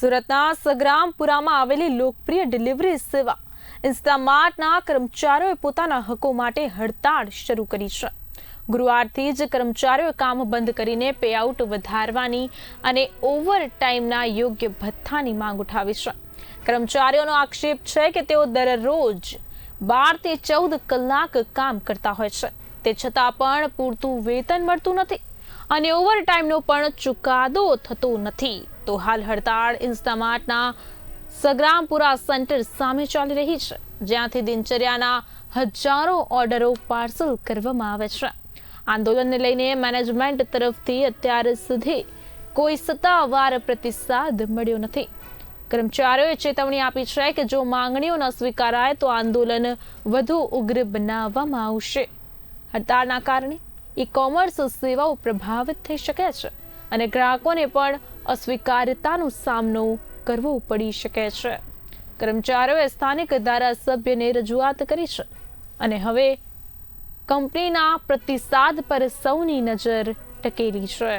સુરતના સગ્રામપુરામાં આવેલી લોકપ્રિય ડિલિવરી સેવા ઇન્સ્ટામાર્ટના કર્મચારીઓએ પોતાના હકો માટે હડતાળ શરૂ કરી છે. ગુરુવારથી જ કર્મચારીઓએ કામ બંધ કરીને પેઆઉટ વધારવાની અને ઓવર ટાઈમના યોગ્ય ભથ્થાની માંગ ઉઠાવી છે. કર્મચારીઓનો આક્ષેપ છે કે તેઓ દરરોજ બારથી ચૌદ કલાક કામ કરતા હોય છે. તે છતાં પણ પૂરતું વેતન મળતું નથી. અને ઓવરટાઈમનો પણ ચુકાદો થતો નથી. તો હાલ હડતાળ ઇન્સ્ટામાર્ટના સગ્રામપુરા સેન્ટર સામે ચાલી રહી છે, જ્યાંથી દિનચર્યાના હજારો ઓર્ડરો પાર્સલ કરવામાં આવે છે. આંદોલનને લઈને મેનેજમેન્ટ તરફથી અત્યાર સુધી કોઈ સત્તાવાર પ્રતિસાદ મળ્યો નથી. કર્મચારીઓએ ચેતવણી આપી છે કે જો માંગણીઓ ન સ્વીકારાય તો આંદોલન વધુ ઉગ્ર બનાવવામાં આવશે. હડતાળના કારણે ઈ કોમર્સ સેવાઓ પ્રભાવિત થઈ શકે છે અને ગ્રાહકોને પણ અસ્વીકાર્યતાનો સામનો કરવો પડી શકે છે. કર્મચારીઓએ સ્થાનિક ધારાસભ્યને રજૂઆત કરી છે અને હવે કંપનીના પ્રતિસાદ પર સૌની નજર ટકેલી છે.